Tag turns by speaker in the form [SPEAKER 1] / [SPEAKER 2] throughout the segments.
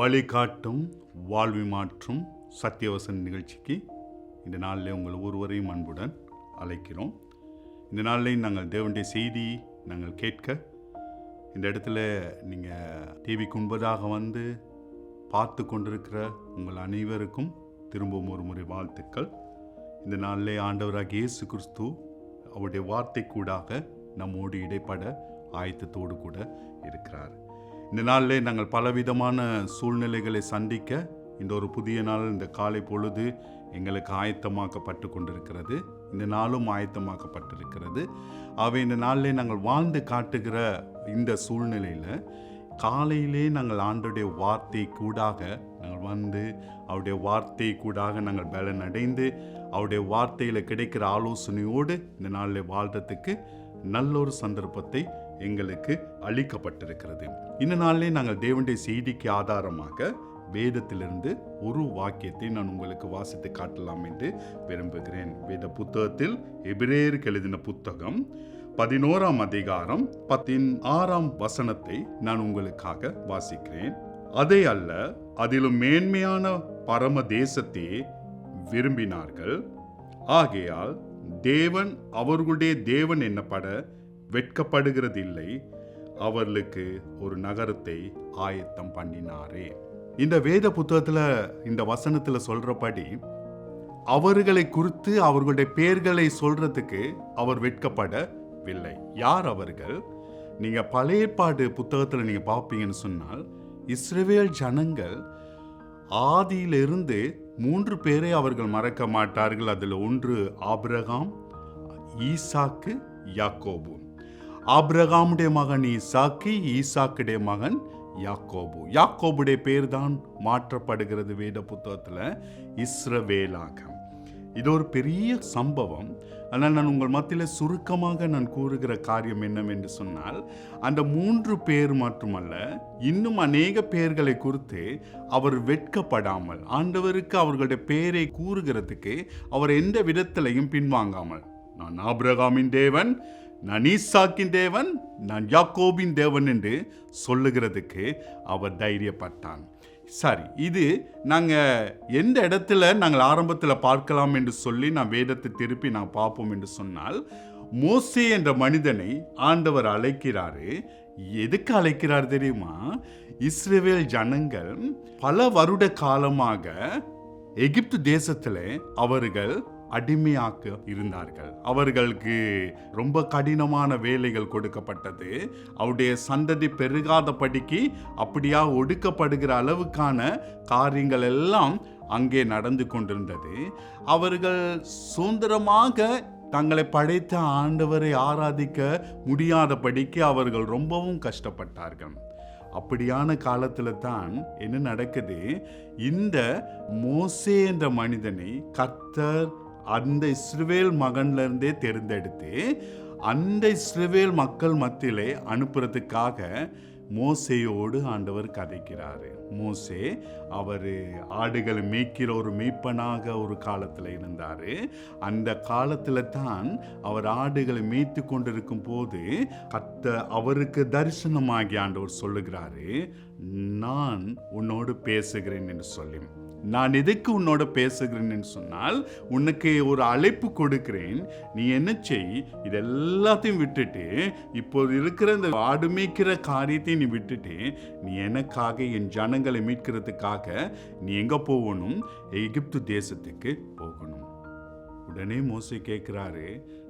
[SPEAKER 1] வழிகாட்டும் வாழ்வி மாற்றும் சத்தியவசன் நிகழ்ச்சிக்கு இந்த நாளில் உங்கள் ஒருவரையும் அன்புடன் அழைக்கிறோம். இந்த நாளில் நாங்கள் தேவனுடைய செய்தி நாங்கள் கேட்க இந்த இடத்துல நீங்கள் டிவிக்கு முன்பதாக வந்து பார்த்து கொண்டிருக்கிற உங்கள் அனைவருக்கும் திரும்பவும் ஒரு முறை வாழ்த்துக்கள். இந்த நாளிலே ஆண்டவராக இயேசு கிறிஸ்து அவருடைய வார்த்தை கூடாக நம்மோடு இடைப்பட ஆயத்தத்தோடு கூட இருக்கிறார். இந்த நாளிலே நாங்கள் பலவிதமான சூழ்நிலைகளை சந்திக்க இந்த ஒரு புதிய நாள் இந்த காலை பொழுது எங்களுக்கு ஆயத்தமாக்கப்பட்டு கொண்டிருக்கிறது. இந்த நாளும் ஆயத்தமாக்கப்பட்டிருக்கிறது. அவை இந்த நாளிலே நாங்கள் வாழ்ந்து காட்டுகிற இந்த சூழ்நிலையில் காலையிலே நாங்கள் ஆண்டுடைய வார்த்தை கூடாக நாங்கள் வந்து அவருடைய வார்த்தை கூடாக நாங்கள் பலன் அடைந்து அவருடைய வார்த்தையில் கிடைக்கிற ஆலோசனையோடு இந்த நாளில் வாழ்கிறதுக்கு நல்ல ஒரு சந்தர்ப்பத்தை எங்களுக்கு அளிக்கப்பட்டிருக்கிறது. இந்த நாளிலே நாங்கள் தேவனுடைய செய்திக்கு ஆதாரமாக வேதத்திலிருந்து ஒரு வாக்கியத்தை நான் உங்களுக்கு வாசித்து காட்டலாம் என்று விரும்புகிறேன். வேத புத்தகத்தில் எபிரேயருக்கு எழுதின புத்தகம் பதினோராம் அதிகாரம் பத்தின் ஆறாம் வசனத்தை நான் உங்களுக்காக வாசிக்கிறேன். அதை அல்ல அதிலும் மேன்மையான பரம தேசத்தையே விரும்பினார்கள். ஆகையால் தேவன் அவர்களுடைய தேவன் என்னப்பட வெட்கப்படுகிறதில்லை. அவர்களுக்கு ஒரு நகரத்தை ஆயத்தம் பண்ணினாரே. இந்த வேத புத்தகத்தில் இந்த வசனத்தில் சொல்கிறபடி அவர்களை குறித்து அவர்களுடைய பெயர்களை சொல்றதுக்கு அவர் வெட்கப்படவில்லை. யார் அவர்கள்? நீங்கள் பழைய ஏற்பாடு புத்தகத்தில் நீங்கள் பார்ப்பீங்கன்னு சொன்னால் இஸ்ரேவேல் ஜனங்கள் ஆதியிலிருந்து மூன்று பேரை அவர்கள் மறக்க மாட்டார்கள். அதில் ஒன்று ஆபிரகாம் ஈசாக்கு யாக்கோபு. ஆப்ரகாமுடைய மகன் ஈசாக்கு ஈசாக்குடைய மகன் யாக்கோபு. யாக்கோபுடைய பேர் தான் மாற்றப்படுகிறது வேத புத்தகத்தில் இஸ்ரவேலாக. இது ஒரு பெரிய சம்பவம். ஆனால் நான் உங்கள் மத்தியில் சுருக்கமாக நான் கூறுகிற காரியம் என்னவென்று சொன்னால் அந்த மூன்று பேர் மட்டுமல்ல இன்னும் அநேக பெயர்களை குறித்து அவர் வெட்கப்படாமல் ஆண்டவருக்கு அவர்களுடைய பெயரை கூறுகிறதுக்கு அவர் எந்த விதத்திலையும் பின்வாங்காமல் நான் ஆபிரகாமின் தேவன் நான் ஈசாக்கின் தேவன் நான் யாக்கோபின் தேவன் என்று சொல்லுகிறதுக்கு அவர் தைரியப்பட்டான். சரி இது நாங்கள் எந்த இடத்துல நாங்கள் ஆரம்பத்தில் பார்க்கலாம் என்று சொல்லி நான் வேதத்தை திருப்பி நான் பார்ப்போம் என்று சொன்னால் மோசே என்ற மனிதனை ஆண்டவர் அழைக்கிறாரு. எதுக்கு அழைக்கிறார் தெரியுமா? இஸ்ரேவேல் ஜனங்கள் பல வருட காலமாக எகிப்து தேசத்தில் அவர்கள் அடிமையாக்க இருந்தார்கள். அவர்களுக்கு ரொம்ப கடினமான வேலைகள் கொடுக்கப்பட்டது. அவருடைய சந்ததி பெருகாதபடிக்கு அப்படியா ஒடுக்கப்படுகிற அளவுக்கான காரியங்கள் எல்லாம் அங்கே நடந்து கொண்டிருந்தது. அவர்கள் சுதந்திரமாக தங்களை படைத்த ஆண்டவரை ஆராதிக்க முடியாதபடிக்கு அவர்கள் ரொம்பவும் கஷ்டப்பட்டார்கள். அப்படியான காலத்தில் தான் என்ன நடக்குது? இந்த மோசே என்ற மனிதனை கத்தர் அந்த இஸ்ரவேல் மகன்ல இருந்தே தேர்ந்தெடுத்து அந்த இஸ்ரவேல் மக்கள் மத்தியிலே அனுப்புறதுக்காக மோசையோடு ஆண்டவர் கதைக்கிறாரு. மோசே அவர் ஆடுகளை மேய்க்கிற ஒரு மேய்ப்பனாக ஒரு காலத்தில் இருந்தார். அந்த காலத்தில் தான் அவர் ஆடுகளை மேய்த்து கொண்டிருக்கும் போது கத்த அவருக்கு தரிசனமாகி ஆண்டவர் சொல்லுகிறாரு நான் உன்னோடு பேசுகிறேன் என்று சொல்லி நான் எதுக்கு உன்னோட பேசுகிறேன்னு சொன்னால் உனக்கு ஒரு அழைப்பு கொடுக்கிறேன். நீ என்ன செய்? இது எல்லாத்தையும் விட்டுட்டு இப்போது இருக்கிற இந்த ஆடு மேய்க்கிற காரியத்தையும் நீ விட்டுட்டு நீ எனக்காக என் ஜனங்களை மீட்கிறதுக்காக நீ எங்கே போகணும்? எகிப்து தேசத்துக்கு போகணும். உடனே மோசே கேட்குறாரு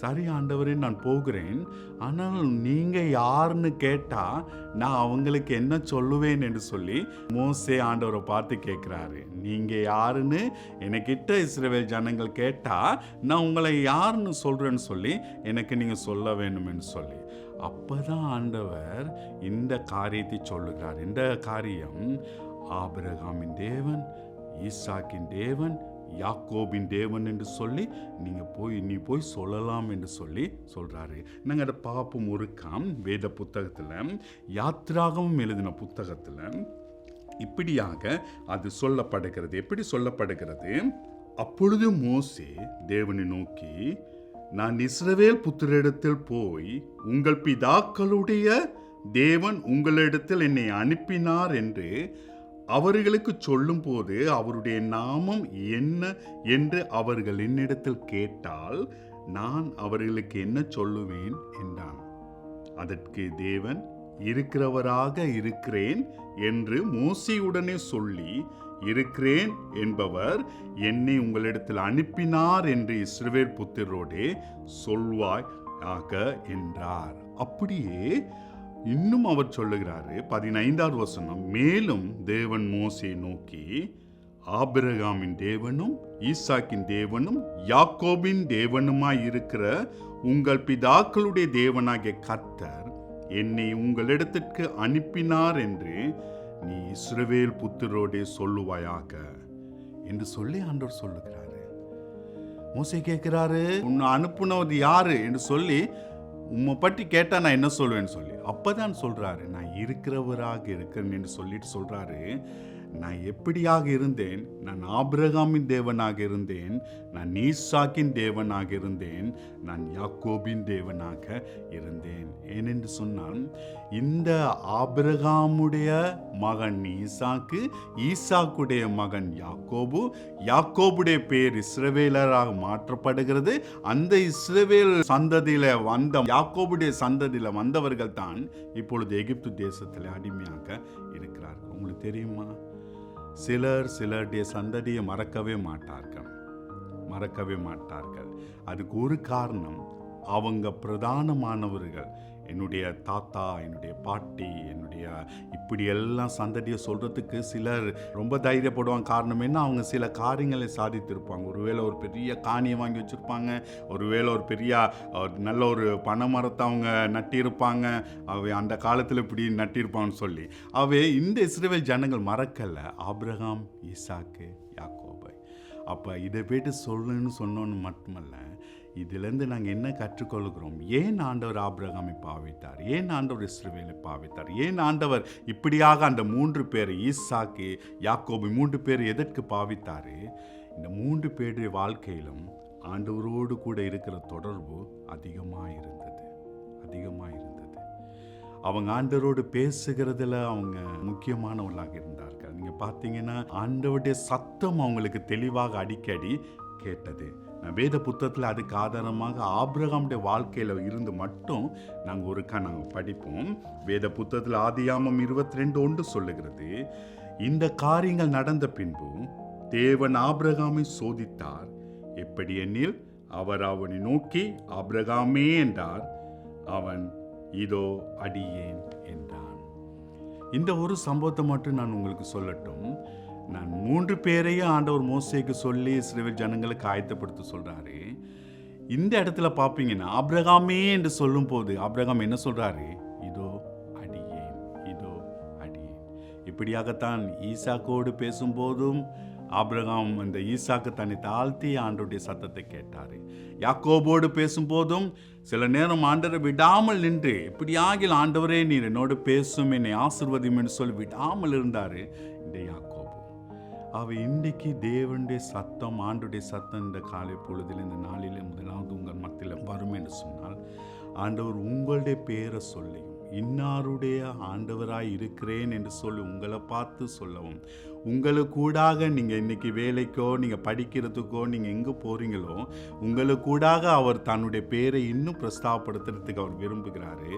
[SPEAKER 1] சரி ஆண்டவரே நான் போகிறேன். ஆனால் நீங்கள் யாருன்னு கேட்டால் நான் அவங்களுக்கு என்ன சொல்லுவேன்? என்று சொல்லி மோசே ஆண்டவரை பார்த்து கேட்குறாரு. நீங்கள் யாருன்னு எனக்கிட்ட இஸ்ரேவேல் ஜனங்கள் கேட்டால் நான் உங்களை யாருன்னு சொல்கிறேன்னு சொல்லி எனக்கு நீங்கள் சொல்ல வேணும்னு சொல்லி. அப்பதான் ஆண்டவர் இந்த காரியத்தை சொல்லுகிறார். இந்த காரியம் ஆபிரகாமின் தேவன் ஈசாக்கின் தேவன் யாக்கோபின் தேவன் என்று சொல்லி நீங்கள் போய் நீ போய் சொல்லலாம் என்று சொல்லி சொல்கிறாரு நாங்கள் அதை பார்ப்போம் ஒருக்காம் வேத புத்தகத்தில் யாத்ராகவும் எழுதின புத்தகத்தில் இப்படியாக அது சொல்லப்படுகிறது. எப்படி சொல்லப்படுகிறது? அப்பொழுது மோசே தேவனை நோக்கி நான் இஸ்ரவேல் புத்திரிடத்தில் போய் உங்கள் பிதாக்களுடைய தேவன் உங்களிடத்தில் என்னை அனுப்பினார் என்று அவர்களுக்கு சொல்லும்போது அவருடைய நாமம் என்ன என்று அவர்கள் என்னிடத்தில் கேட்டால் நான் அவர்களுக்கு என்ன சொல்லுவேன்? என்றான். அதற்கு தேவன் இருக்கிறவராக இருக்கிறேன் என்று மோசையுடனே சொல்லி இருக்கிறேன் என்பவர் என்னை உங்களிடத்தில் அனுப்பினார் என்று இஸ்ரவேல் புத்திரோடே சொல்வாய் ஆக என்றார். அப்படியே இன்னும் அவர் சொல்லுகிறாரு பதினைந்தாவது வசனம் மேலும் தேவன் மோசையை நோக்கி ஆபிரகாமின் தேவனும் ஈசாக்கின் தேவனும் யாக்கோபின் தேவனுமாய் இருக்கிற உங்கள் பிதாக்களுடைய தேவனாகிய கர்த்தர் என்னை உங்களிடத்திற்கு அனுப்பினார் என்று நீ இஸ்ரவேல் புத்திரோடே சொல்லுவாயாக என்று சொல்லி ஆண்டவர் சொல்லுகிறாரு. மோசை கேட்கிறாரு உன்னை அனுப்புனது யாரு? என்று சொல்லி உம்மை பற்றி கேட்டால் நான் என்ன சொல்வேன்னு சொல்லி. அப்பதான் சொல்கிறாரு நான் இருக்கிறவராக இருக்கிறேன் சொல்லிட்டு சொல்கிறாரு நான் எப்படியாக இருந்தேன்? நான் ஆபிரகாமின் தேவனாக இருந்தேன். நான் ஈசாக்கின் தேவனாக இருந்தேன் நான் யாக்கோபின் தேவனாக இருந்தேன். ஏனென்று சொன்னால் இந்த ஆபிரகாமுடைய மகன் ஈசாக்கு ஈசாக்குடைய மகன் யாக்கோபு யாக்கோபுடைய பேர் இஸ்ரவேலராக மாற்றப்படுகிறது. அந்த இஸ்ரவேல் சந்ததியில் வந்த யாக்கோபுடைய சந்ததியில் வந்தவர்கள் தான் இப்பொழுது எகிப்து தேசத்தில் அடிமையாக இருக்கிறார்கள். உங்களுக்கு தெரியுமா? சிலர் சிலருடைய சந்ததியை மறக்கவே மாட்டார்கள். மறக்கவே மாட்டார்கள். அதுக்கு ஒரு காரணம் அவங்க பிரதானமானவர்கள். என்னுடைய தாத்தா என்னுடைய பாட்டி என்னுடைய இப்படியெல்லாம் சந்ததியை சொல்கிறதுக்கு சிலர் ரொம்ப தைரியப்படுவாங்க. காரணம் என்ன? அவங்க சில காரியங்களை சாதித்திருப்பாங்க. ஒருவேளை ஒரு பெரிய காணியை வாங்கி வச்சுருப்பாங்க. ஒருவேளை ஒரு பெரிய நல்ல ஒரு பனை மரத்தை அவங்க நட்டியிருப்பாங்க. அவை அந்த காலத்தில் இப்படி நட்டியிருப்பாங்கன்னு சொல்லி. அவை இந்த இஸ்ரேவேல் ஜனங்கள் மறக்கலை. ஆப்ரஹாம் ஈசாக்கு அப்போ இதை போய்ட்டு சொல்லுன்னு சொன்னோன்னு மட்டுமல்ல இதிலேருந்து நாங்கள் என்ன கற்றுக்கொள்கிறோம்? ஏன் ஆண்டவர் ஆபிரகாமை பாவித்தார்? ஏன் ஆண்டவர் இஸ்ரவேலை பாவித்தார்? ஏன் ஆண்டவர் இப்படியாக அந்த மூன்று பேர் ஈசாக்கு யாக்கோபு மூன்று பேர் எதற்கு பாவித்தார்? இந்த மூன்று பேருடைய வாழ்க்கையிலும் ஆண்டவரோடு கூட இருக்கிற தொடர்பு அதிகமாக அதிகமாக இருந்தது அவங்க ஆண்டவரோடு பேசுகிறதுல அவங்க முக்கியமானவர்களாக இருந்தார்கள். நீங்கள் பார்த்தீங்கன்னா ஆண்டவருடைய சத்தம் அவங்களுக்கு தெளிவாக அடிக்கடி கேட்டது. நான் வேத புத்தகத்தில் அதுக்கு ஆதாரமாக ஆபிரகாமுடைய வாழ்க்கையில் இருந்து மட்டும் நாங்கள் ஒருக்கா நாங்கள் படிப்போம். வேத புத்தகத்தில் ஆதியாமம் இருபத்தி ரெண்டு ஒன்று சொல்லுகிறது இந்த காரியங்கள் நடந்த பின்பு தேவன் ஆபிரகாமை சோதித்தார். எப்படி எண்ணில்? அவர் அவனை நோக்கி ஆபிரகாமே என்றார். அவன் இதோ அடியேன் என்றான். இந்த ஒரு சம்பவத்தை மட்டும் நான் உங்களுக்கு சொல்லட்டும். நான் மூன்று பேரையும் ஆண்டவர் மோசைக்கு சொல்லி சிறுவர் ஜனங்களுக்கு ஆயத்தப்படுத்த சொல்கிறாரு இந்த இடத்துல பார்ப்பீங்கன்னா அப்ரகாமே என்று சொல்லும் போது அப்ரகாம் என்ன சொல்கிறாரு இதோ அடியேன் இதோ அடியேன். இப்படியாகத்தான் ஈசாக்கோடு பேசும்போதும் ஆபிரகாம் இந்த ஈசாக்கு தன்னை தாழ்த்தி ஆண்டுடைய சத்தத்தை கேட்டார். யாக்கோபோடு பேசும்போதும் சில நேரம் ஆண்டவரை விடாமல் நின்று இப்படியாகில் ஆண்டவரே நீர் என்னோடு பேசும் என்னை ஆசிர்வதியும் என்று சொல்லி விடாமல் இருந்தார் இந்த யாக்கோபு. அவர் இன்றைக்கு தேவனுடைய சத்தம் ஆண்டுடைய சத்தம் இந்த காலை பொழுதில் இந்த நாளில் முதலாவது உங்கள் மத்தியில் வரும் என்று சொன்னால் ஆண்டவர் உங்களுடைய பேரை சொல்லியும் இன்னாருடைய ஆண்டவராய் இருக்கிறேன் என்று சொல்லி உங்களை பார்த்து சொல்லவும். உங்களுக்கூடாக நீங்கள் இன்னைக்கு வேலைக்கோ நீங்கள் படிக்கிறதுக்கோ நீங்கள் எங்கே போகிறீங்களோ உங்களுக்கூடாக அவர் தன்னுடைய பேரை இன்னும் பிரஸ்தாபப்படுத்துறதுக்கு அவர் விரும்புகிறாரு.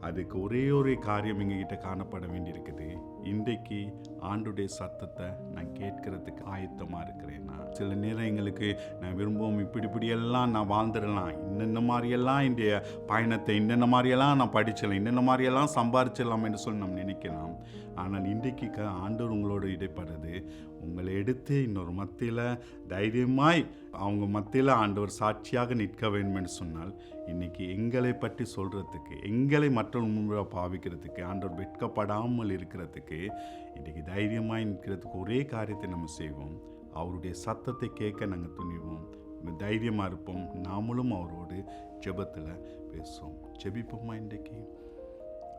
[SPEAKER 1] அதுக்கு ஒரே ஒரு காரியம் எங்ககிட்ட காணப்பட வேண்டியிருக்குது. இன்றைக்கு ஆண்டுடைய சத்தத்தை நான் கேட்கறதுக்கு ஆயத்தமாக இருக்கிறேன் நான் சில நேரம் எங்களுக்கு நான் விரும்புவோம் இப்படி இப்படியெல்லாம் நான் வாழ்ந்துடலாம். இன்னென்ன மாதிரியெல்லாம் என்னுடைய பயணத்தை இன்னென்ன மாதிரியெல்லாம் நான் படிச்சிடலாம் இன்னென்ன மாதிரியெல்லாம் சம்பாரிச்சிடலாம் என்று சொல்லி நம்ம நினைக்கலாம். ஆனால் இன்றைக்கு க ஆண்டவர் உங்களோட இடைப்படுறது உங்களை எடுத்து இன்னொரு மத்தியில் தைரியமாய் அவங்க மத்தியில் ஆண்டவர் சாட்சியாக நிற்க வேண்டும் என்று சொன்னால் இன்னைக்கு எங்களை பற்றி சொல்கிறதுக்கு எங்களை மற்றவங்க பாவிக்கிறதுக்கு ஆண்டவர் வெட்கப்படாமல் இருக்கிறதுக்கு இன்றைக்கி தைரியமாய் நிற்கிறதுக்கு ஒரே காரியத்தை நம்ம செய்வோம். அவருடைய சத்தத்தை கேட்க நாங்கள் துணிவோம். தைரியமாக இருப்போம். நாமளும் அவரோடு ஜெபத்தில் பேசுவோம். ஜெபிப்போமா இன்றைக்கு?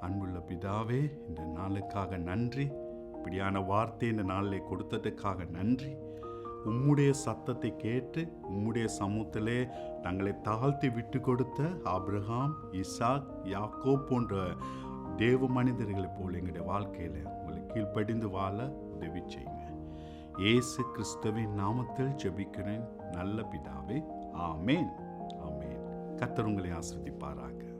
[SPEAKER 1] அன்புள்ள பிதாவே இந்த நாளுக்காக நன்றி. இப்படியான வார்த்தை இந்த நாளில் கொடுத்ததுக்காக நன்றி. உம்முடைய சத்தத்தை கேட்டு உம்முடைய சமூகத்திலே தங்களை தாழ்த்தி விட்டு கொடுத்த ஆபிரகாம் இசாக் யாக்கோ போன்ற தேவ மனிதர்களைப் போல் எங்களுடைய வாழ்க்கையில் உங்களை கீழ்ப்படிந்து வாழ உதவி செய்யுங்க. இயேசு கிறிஸ்துவின் நாமத்தில் ஜெபிக்கிறேன். நல்ல பிதாவே ஆமேன். ஆமேன். கத்தர் உங்களை ஆசிர்வதிப்பாராக.